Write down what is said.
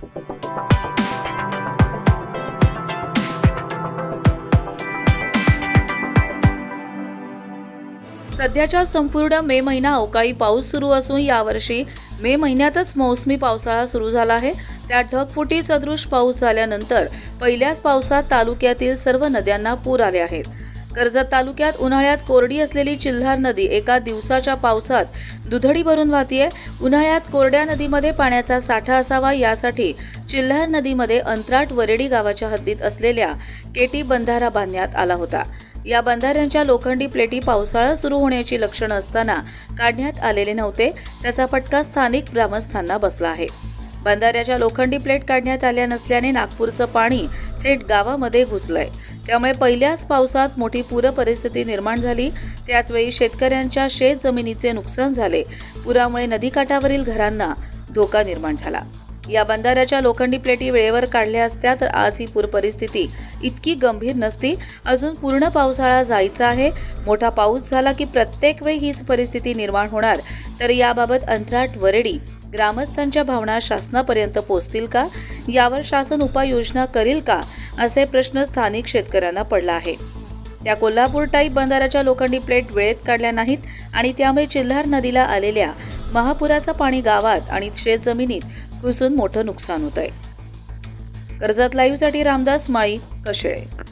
सध्याच्या संपूर्ण मे महिना अवकाळी पाऊस सुरू असून यावर्षी मे महिन्यातच मौसमी पावसाळा सुरू झाला आहे. त्या ढगफुटी सदृश पाऊस झाल्यानंतर पहिल्याच पावसात तालुक्यातील सर्व नद्यांना पूर आले आहेत. कर्जत तालुक्यात उन्हाळ्यात कोरडी असलेली चिल्हार नदी एका दिवसाच्या पावसात दुधडी भरून वाहतीये. उन्हाळ्यात कोरड्या नदीमध्ये पाण्याचा साठा असावा यासाठी चिल्हार नदीमध्ये अंतराट वरेडी गावाच्या हद्दीत असलेल्या केटी बंधारा बांधण्यात आला होता. या बंधाऱ्यांच्या लोखंडी प्लेटी पावसाळा सुरू होण्याची लक्षणं असताना काढण्यात आलेले नव्हते. त्याचा फटका स्थानिक ग्रामस्थांना बसला आहे. बंधाऱ्याच्या लोखंडी प्लेट काढण्यात आल्या नसल्याने नागपूरचं पाणी थेट गावामध्ये घुसलंय. त्यामुळे पहिल्याच पावसात मोठी पूर परिस्थिती निर्माण झाली. त्याचवेळी शेतकऱ्यांच्या शेत जमिनीचे नुकसान झाले. पुरामुळे नदीकाठावरील घरांना धोका निर्माण झाला. या बंधाऱ्याच्या लोखंडी प्लेटी वेळेवर काढल्या असत्या तर आज ही पूर परिस्थिती इतकी गंभीर नसती. अजून पूर्ण पावसाळा जायचा आहे. मोठा पाऊस झाला की प्रत्येक वेळी हीच परिस्थिती निर्माण होणार. तर याबाबत अंतराट वरडी ग्रामस्थांच्या भावना शासनापर्यंत पोहोचतील का? यावर शासन उपाययोजना करील का? असे प्रश्न स्थानिक शेतकऱ्यांना पडला आहे. त्या कोल्हापूर टाईप बंधाऱ्याच्या लोखंडी प्लेट वेळेत काढल्या नाहीत आणि त्यामुळे चिल्हार नदीला आलेल्या महापुराचं पाणी गावात आणि शेतजमिनीत घुसून मोठं नुकसान होत आहे कर्जत लाईव्हसाठी रामदास माळी कशेळे.